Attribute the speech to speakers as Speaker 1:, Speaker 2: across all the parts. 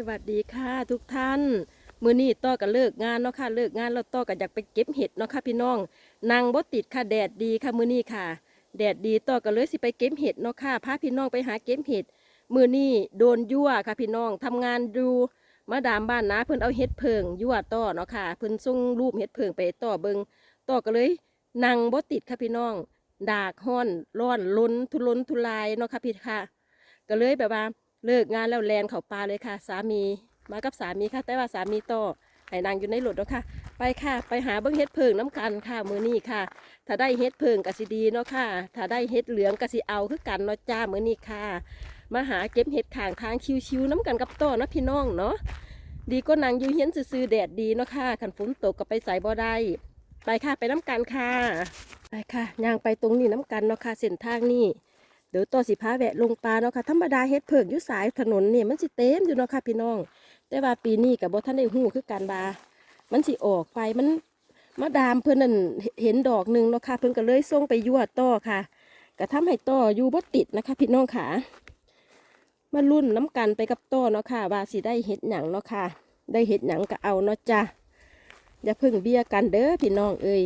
Speaker 1: สวัสดีค่ะทุกท่าน มื้อนี้ต่อกันเลิกงานเนาะค่ะเลิกงานแล้วต่อกันอยากไปเก็บเห็ดเนาะค่ะพี่น้องนางบ่ติดค่ะแดดดีค่ะมื้อนี้ค่ะ แดดดีต่อกันเลยสิไปเก็บเห็ดเนาะค่ะพาพี่น้องไปหาเก็บเห็ดมื้อนี้โดนยั่วค่ะพี่น้องทำงานดูมาดามบ้านนะเพิ่นเอาเห็ดเพิงยั่วต่อเนาะค่ะเพิ่นส่งรูปเห็ดเพิงไปต่อเบิงต่อกันเลยนางบ่ติดค่ะพี่น้อง ดากห้อนร้อนล้นทุรนทุรายเนาะค่ะพี่ค่ะ ก็เลยแบบว่า เลิกงานแล้วแลนเขาปลาเลยค่ะ สามีมากับสามีค่ะ แต่ว่าสามีต่อให้นางอยู่ในรถแล้วค่ะ ไปค่ะ ไปหาเบิ้งเฮ็ดเพิงน้ำกันค่ะมือนี้ค่ะ ถ้าได้เฮ็ดเพิงกสิดีเนาะค่ะ ถ้าได้เฮ็ดเหลืองกสิเอาคือกันเนาะจ้ามือนี้ค่ะ มาหาเก็บเห็ดข่างทางชิวๆน้ำกันกับต่อนะพี่น้องเนาะดีก็นางอยู่เฮียนซื่อแดดดีเนาะค่ะขันฝนตกก็ไปใส่บ่ได้ไปค่ะไปน้ำกันค่ะ ไปค่ะย่างไปตรงนี้น้ำกันเนาะค่ะเส้นทางนี่ เดี๋ยวต่อสิพาแวะลงปลาเนาะค่ะธรรมดาเฮ็ดเพิงอยู่สายถนนเนี่ยมันสิเต็มอยู่เนาะค่ะพี่น้อง แต่ว่าปีนี้กับบ่ท่านได้หู้คือการบา มันสิออกไปมันมาดามเพิ่นนั่นเห็นดอกหนึ่งเนาะค่ะเพิ่นก็เลยส่งไปยั่วต่อค่ะก็ทำให้ต่ออยู่บ่ติดนะคะ พี่น้องค่ะมารุ่นน้ำกันไปกับต่อเนาะค่ะว่าสิได้เห็ดหยังเนาะค่ะ ได้เห็ดหยังก็เอาเนาะจ้ะอย่าเพิ่งเบี้ยกันเด้อพี่น้องเอ้ย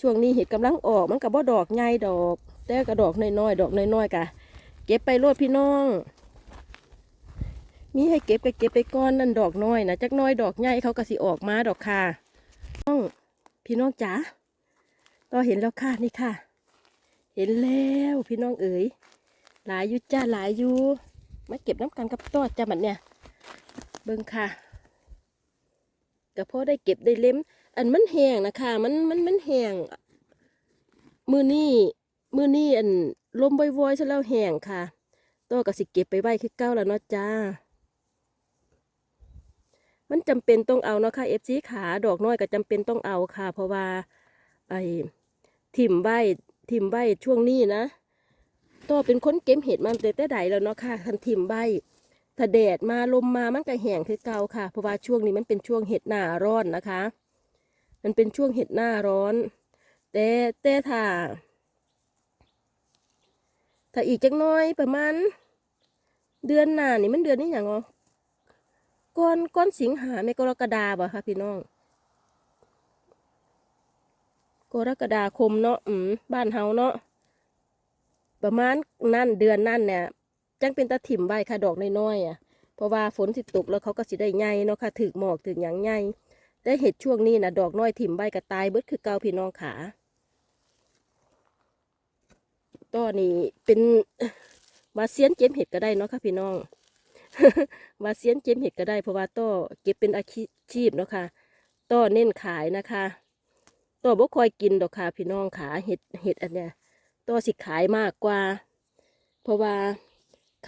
Speaker 1: ช่วงนี้เห็ดกำลังออกมันก็บ่ดอกใหญ่ดอก แต่กระดอกน้อยๆดอกน้อยๆกะเก็บไปโลดพี่น้อง มีให้เก็บก็เก็บไปก้อนนั่นดอกน้อยนะจักน้อยดอกใหญ่เขาก็สิออกมาดอกค่ะน้องพี่น้องจ๋าต่อเห็นแล้วค่ะนี่ค่ะ เห็นแล้วพี่น้องเอ๋ยหลายอยู่จ้าหลายอยู่มาเก็บน้ำกันกับต้อจ้ามันเนี่ย เบิ่งค่ะก็พอได้เก็บได้เล็ม อันมันแห้งนะคะ มันมันมันแห้งมือนี่ มื้อนี้อันลมบ่อยๆซะแล้วแห้งค่ะตัวก็สิเก็บไปไว้คือเก่าแล้วเนาะจ้า มันจำเป็นต้องเอาเนาะค่ะ FC ขาดอกน้อยก็จำเป็นต้องเอาค่ะ เพราะว่า ไอ้ถิ่มไว้ถิ่มไว้ช่วงนี้นะตัวเป็นคนเก็บเห็ดมาแต่แต่ใดแล้วเนาะค่ะคันถิ่มไว้ถ้าแดดมาลมมามันก็แห้งคือเก่าค่ะ เพราะว่าช่วงนี้มันเป็นช่วงเห็ดหน้าร้อนนะคะ มันเป็นช่วงเห็ดหน้าร้อน แต่แต่ถ้า ถ้าอีกจักน้อยประมาณ เดือนหน้านี่มันเดือนนี้อย่างอ๋อก้อนก้อนสิงหาไม่กรกฎาบ่คะพี่น้องกรกฎาคมเนาะอืมบ้านเฮาเนาะประมาณนั่นเดือนนั่นเนี่ยจังเป็นตะถิ่มใบค่ะดอกน้อยๆอะเพราะว่าฝนสิตกแล้วเขาก็สิได้ใหญ่เนาะค่ะถึกหมอกถึกหยังใหญ่แต่เห็ดช่วงนี้นะดอกน้อยถิ่มใบก็ตายเบิดคือเกาพี่น้องขา ต้อนี่เป็นมาเซียนเจ็มเห็ดก็ได้เนาะค่ะพี่น้องมาเซียนเจ็มเห็ดก็ได้เพราะว่าต้อเก็บเป็นอาชีพเนาะค่ะต้อเน้นขายนะคะต้อบ่คอยกินดอกค่ะพี่น้องขาเห็ดเห็ดอันเนี้ยต้อสิขายมากกว่า เพราะว่า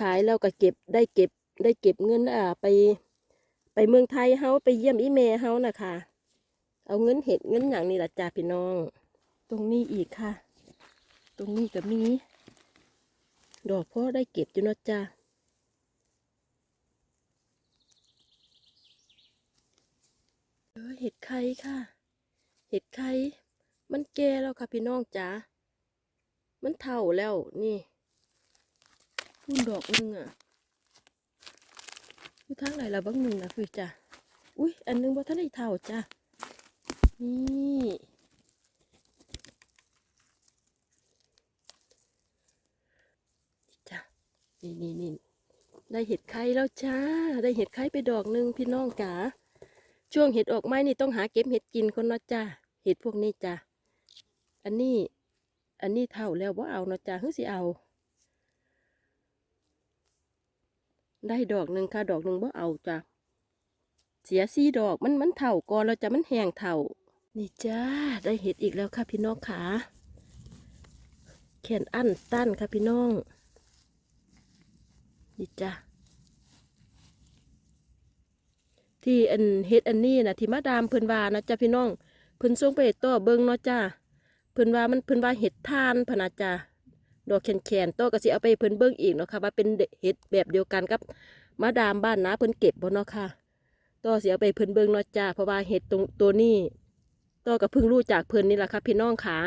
Speaker 1: ขายแล้วก็เก็บได้เก็บได้เก็บเงินอ่าไป ไปเมืองไทยเฮาไปเยี่ยมอีเมเฮานะคะเอาเงินเห็ดเงินอย่างนี้ละจ้าพี่น้อง ตรงนี้อีกค่ะ ตรงนี้ก็มี ดอกพ่อได้เก็บอยู่นะจ้าเออเห็ดไข่ค่ะ เห็ดไข่มันแก่แล้วค่ะพี่น้องจ๋า มันเท่าแล้วนี่พุ่นดอกหนึงอะอยู่ทางไหนละบ้างหนึ่งนะพี่จ้าอุ้ยอันนึงว่าท่านได้เท่าจ้านี่ จ้ะ นี่นี่นี่ได้เห็ดไข่แล้วจ้า ได้เห็ดไข่ไปดอกหนึ่งพี่น้องจ๋าช่วงเห็ดออกไม้นี่ต้องหาเก็บเห็ดกินคนเนาะจ้าเห็ดพวกนี้จ้าอันนี้ อันนี้เท่าแล้วว่าเอาเนาะจ้าเฮ้ยสิเอา ได้ดอกหนึ่งค่ะดอกหนึ่งว่าเอาจ้าเสียสี่ดอกมันมันเท่าก่อนแล้วจ้ะมันแห้งเท่า นี่จ้าได้เห็ดอีกแล้วค่ะพี่น้องขาแขนอั้นตั้นค่ะพี่น้อง นี่จ้ะที่อันเฮ็ดอันนี้นะที่มาดามเพิ่นว่านะจ้ะพี่น้องเพิ่นส่งไปให้ต่อเบิ่งเนาะจ้ะเพิ่นว่ามันเพิ่นว่าเห็ดทานพนะจ้ะดอกแขนๆต่อก็สิเอาไปเพิ่นเบิ่งอีกเนาะค่ะว่าเป็นเห็ดแบบเดียวกันกับมาดามบ้านนะเพิ่นเก็บบ่เนาะค่ะต่อสิเอาไปเพิ่นเบิ่งเนาะจ้ะเพราะว่าเห็ดตรงตัวนี้ต่อก็เพิ่งรู้จากเพิ่นนี่แหละค่ะพี่น้องค่ะ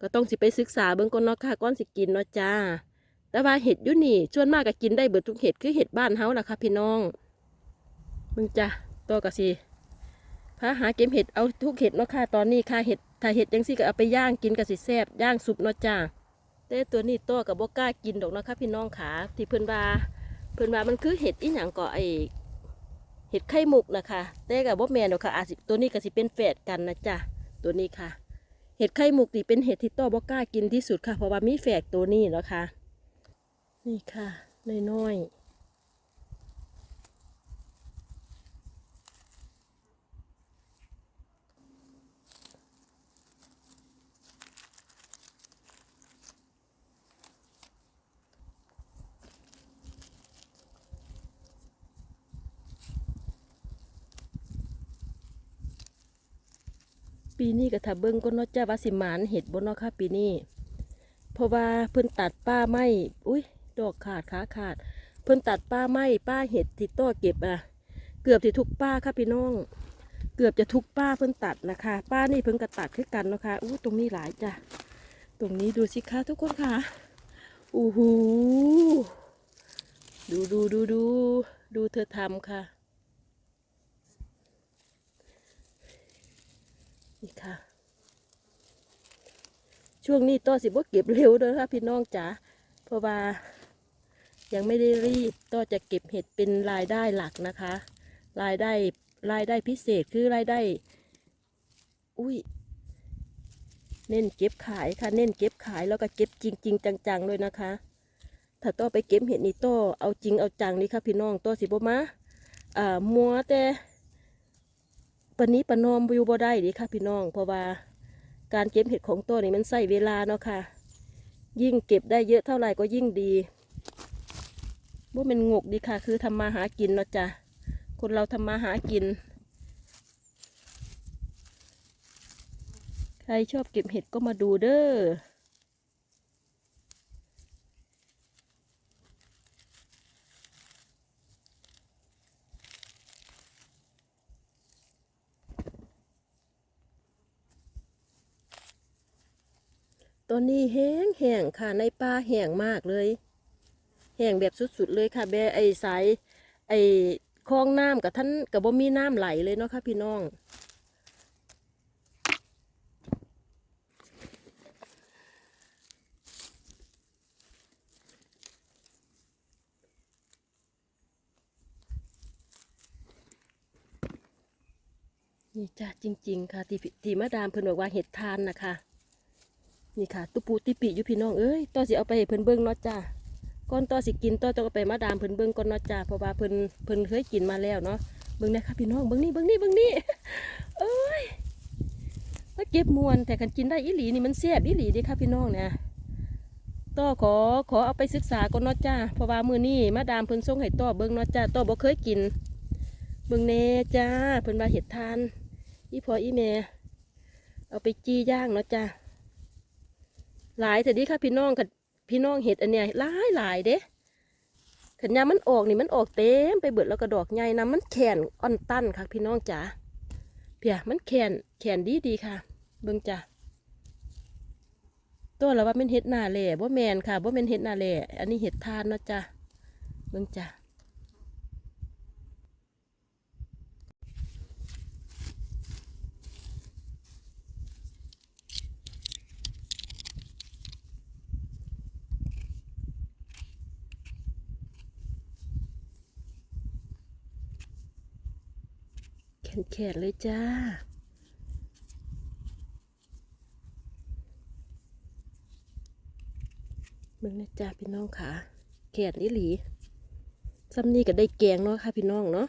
Speaker 1: ก็ต้องสิไปศึกษาเบิ่งก่อนเนาะค่ะก่อนสิกินเนาะจ้า แต่ว่าเห็ดยุนี่ส่วนมากก็กินได้เบิดทุกเห็ดคือเห็ดบ้านเฮาล่ะค่ะพี่น้องมึงจ้ะตัวกะสิพาหาเก็บเห็ดเอาทุกเห็ดเนาะค่ะตอนนี้ค่ะเห็ดถ้าเห็ดยังสิก็เอาไปย่างกินกะสิแซ่บย่างสุปเนาะจ้าแต่ตัวนี้ตัวกับบ่กล้ากินดอกเนาะค่ะพี่น้องขาที่เพิ่นว่าเพิ่นว่ามันคือเห็ดอีหยังก็ไอเห็ดไข่มุกนะคะแต่กับบ่แม่นดอกค่ะอาสิตัวนี้ก็สิเป็นแฝดกันนะจ้ะตัวนี้ค่ะ เห็ดไข่มุกนี่เป็นเห็ดที่ตัวบ่กล้ากินที่สุดค่ะ เพราะว่ามีแฝดตัวนี้เนาะค่ะ นี่ค่ะน้อยๆปีนี้ก็ถ้าเบิ่งก็นาะจ้าว่าสิหมานเห็ดบ่เนาะค่ะปีนี้ เพราะว่าเพิ่นตัดป้าไม้อุ้ย ดอกขาดขาขาด เพิ่นตัดป้าไม้ป้าเห็ดที่ต้อเก็บอะ เกือบที่ทุกป้าค่ะพี่น้อง เกือบจะทุกป้าเพิ่นตัดนะคะ ป้านี่เพิ่นก็ตัดคือกันนะคะอู้ตรงนี้หลายจ้ะตรงนี้ดูสิคะทุกคนค่ะอู้หูดูดูดูดูดูเธอทำค่ะ นี่ค่ะ ช่วงนี้ต้อสิบ่เก็บเร็วเด้อค่ะพี่น้องจ๋าเพราะว่า ยังไม่ได้รีบต้อจะเก็บเห็ดเป็นรายได้หลักนะคะ รายได้รายได้พิเศษคือรายได้ อุ้ย เน้นเก็บขายค่ะ เน้นเก็บขายแล้วก็เก็บจริงจริงจังๆเลยนะคะ ถ้าต้อไปเก็บเห็ดนี่ต้อเอาจริงเอาจังนี่ค่ะพี่น้องต้อสิบมาอ่ามัวแต่ปานนี้ปานนอมวิวบ่ได้ดิค่ะพี่น้อง เพราะว่าการเก็บเห็ดของตัวนี่มันใส่เวลาเนาะค่ะ ยิ่งเก็บได้เยอะเท่าไหร่ก็ยิ่งดี ว่าเป็นงกดีค่ะ คือทำมาหากินเนาะจ้ะคนเราทำมาหากิน ใครชอบเก็บเห็ดก็มาดูเด้อตอนนี้แห้งแห้งค่ะในป่าแห้งมากเลย แห้งแบบสุดๆเลยค่ะ แบไอ้สายไอ้คลองน้ำกับท่านกับบ่มีน้ำไหลเลยเนาะค่ะพี่น้อง นี่จ้ะจริง ๆ ค่ะที่ที่มาดามเพิ่นบอกว่าเห็ดทานนะคะ นี่ค่ะ ตุปูติปิอยู่พี่น้องเอ้ยต่อสิเอาไปให้เพิ่นเบิ่งเนาะจ้า ก่อนต่อสิกินต่อต้องเอาไปมาดามเพิ่นเบิ่งก่อนเนาะจ้าเพราะว่าเพิ่นเพิ่นเคยกินมาแล้วเนาะเบิ่งนะคะพี่น้องเบิ่งนี่เบิ่งนี่เบิ่งนี่เอ้ยมาเก็บมวนแต่กันกินได้อีหลีนี่มันแซ่บอีหลีดิค่ะพี่น้องเนี่ยต่อขอขอเอาไปศึกษาก่อนเนาะจ้าเพราะว่ามือนี้มาดามเพิ่นส่งให้ต่อเบิ่งเนาะจ้าต่อบ่เคยกิน เบิ่งแน่จ้าเพิ่นว่าเห็ดทานอีพออีแม่เอาไปจี้ย่างเนาะจ้าหลายแต่ดีค่ะพี่น้องค่ะ พี่น้องเห็ดอันเนี้ยหลายหลายเด้ขันยามันออกนี่มันออกเต็มไปเบิดแล้วก็ดอกใหญ่นะมันแขนอ่อนตั้นค่ะ พี่น้องจ๋าเพียมันแขนแขนดีดีค่ะ เบิ่งจ๋าตัวละว่าเป็นเห็ดหน้าแหล่บ่แมนค่ะบ่แมนเห็ดหน้าแหล่อันนี้เห็ดทานเนาะจ้ะเบิ่งจ้ะ นแขนเลยจ้าเบิ่งนะจ้าพี่น้องค่ะแขนอีหลีซ้ำนี่ก็ได้แกงเนาะค่ะพี่น้องเนาะ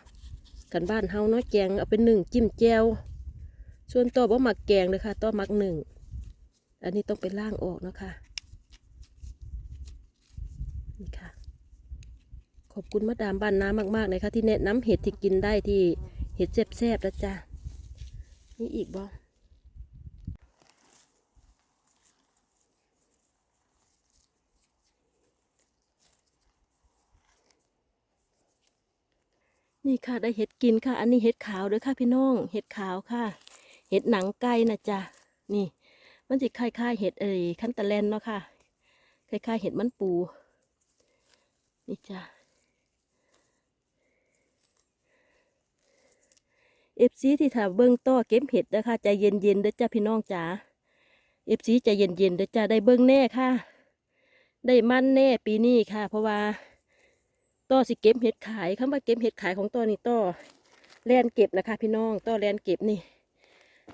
Speaker 1: กันบ้านเฮาเนาะแกงเอาเป็นหนึ่งจิ้มแจวส่วนตัวบ่หมักแกงเลยค่ะตัวหมักหนึ่ง อันนี้ต้องไปล่างออกเนาะค่ะนี่ค่ะ ขอบคุณมาดามบ้านน้ำมากๆเลยค่ะที่แนะนำเห็ดที่กินได้ที่ เห็ดแซ่บๆนะจ้านี่อีกบ่นี่ค่ะได้เห็ดกินค่ะ อันนี้เห็ดขาวเด้วยค่ะพี่น้อง เห็ดขาวค่ะ เห็ดหนังไก่นะจ๊ะ นี่ มันสิคล้ายๆเห็ดเอ้ยคันตะแลนเนาะค่ะ คล้ายๆเห็ดมันปู นี่จ้ะ เอฟซีที่ถ้าเบิ่งต่อเก็บเห็ดนะคะใจเย็นๆเด้อจ้าพี่น้องจ๋าเอฟซีใจเย็นๆเด้อจ้าได้เบิ่งแน่ค่ะ ได้มั่นแน่ปีนี้ค่ะ เพราะว่าต่อสิเก็บเห็ดขายคำว่าเก็บเห็ดขายของต่อนี่ต่อแลนเก็บนะคะ พี่น้องต่อแลนเก็บนี่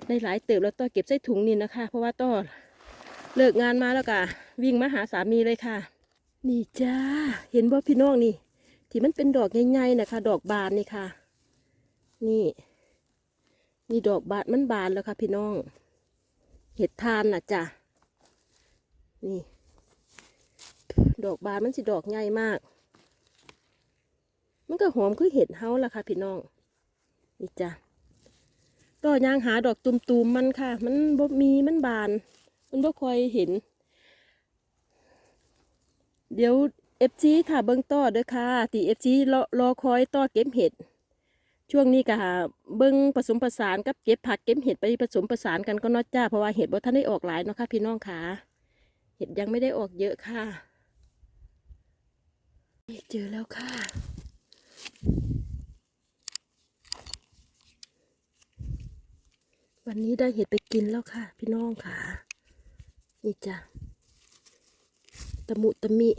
Speaker 1: ได้หลายเติบแล้วต่อเก็บใส่ถุงนี่นะคะ เพราะว่าต่อเลิกงานมาแล้วก็วิ่งมาหาสามีเลยค่ะ นี่จ้าเห็นบ่พี่น้องนี่ ที่มันเป็นดอกใหญ่ๆนะคะ ดอกบานนี่ค่ะ นี่ นี่ดอกบานมันบานแล้วค่ะพี่น้อง เห็ดทานน่ะจ้ะ นี่ ดอกบานมันสิดอกใหญ่มาก มันก็หอมคือเห็ดเฮาล่ะค่ะพี่น้อง นี่จ้ะต่อยางหาดอกตุ่มๆมันค่ะ มันบ่มีมันบาน มันบ่ค่อยเห็น เดี๋ยวเอฟซีถ้าเบิ้งต่อเด้อค่ะที่เอฟซีรอรอคอยต่อเก็บเห็ด ช่วงนี้ก็เบิ้งผสมผสานกับเก็บผักเก็บเห็ดไปผสมผสานกันก็นอจ้าเพราะว่าเห็ดบ่ท่านได้ออกหลายเนาะค่ะพี่น้องค่ะเห็ดยังไม่ได้ออกเยอะค่ะเจอแล้วค่ะ วันนี้ได้เห็ดไปกินแล้วค่ะ พี่น้องค่ะ นี่จ้ะตะมุตะมิ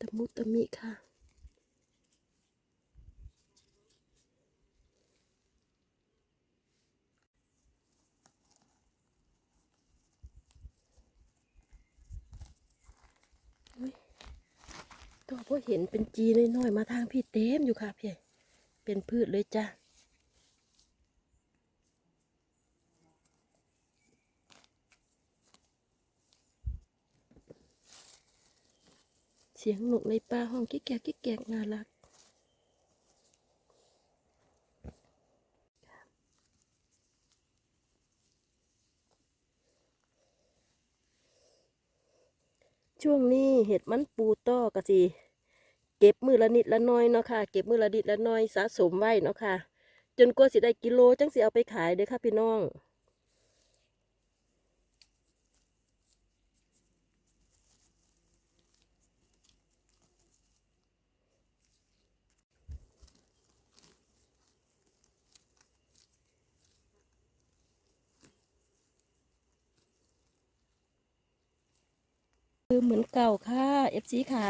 Speaker 1: ตะมุตะมิค่ะอุ๊ยตัวพอเห็นเป็นจีน้อยๆมาทางพี่เต็มอยู่ค่ะพี่เป็นพืชเลยจ้ะ สียงนกในป่าห้องกิ๊กแกกกิ๊กแกกน่ารัก ช่วงนี้เห็ดมันปูต้อกะสิเก็บมือละนิดละน้อยเนาะค่ะ เก็บมือละนิดละน้อยสะสมไว้เนาะค่ะ จนกว่าสิได้กิโลจังสิเอาไปขายเด้อค่ะพี่น้อง คือเหมือนเก่าค่ะเอฟซีค่ะ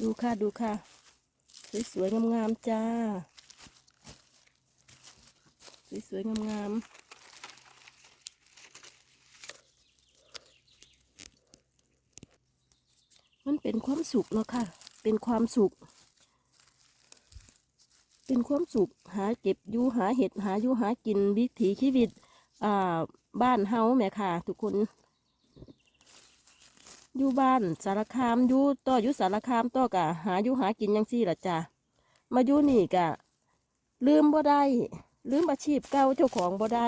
Speaker 1: ดูค่ะดูค่ะ สวยๆงามๆจ้า สวยๆงามๆมันเป็นความสุขเนาะค่ะ เป็นความสุข เป็นความสุข หาเก็บอยู่หาเห็ดหาอยู่หากินวิถีชีวิต อ่า บ้านเฮาแม่ค่ะ ทุกคน อยู่บ้านสารคามอยู่ต่ออยู่สารคามต่อกะหาอยู่หากินยังซี่ล่ะจ้ะมาอยู่นี่กะ ลืมบ่ได้ ลืมอาชีพเก่าเจ้าของบ่ได้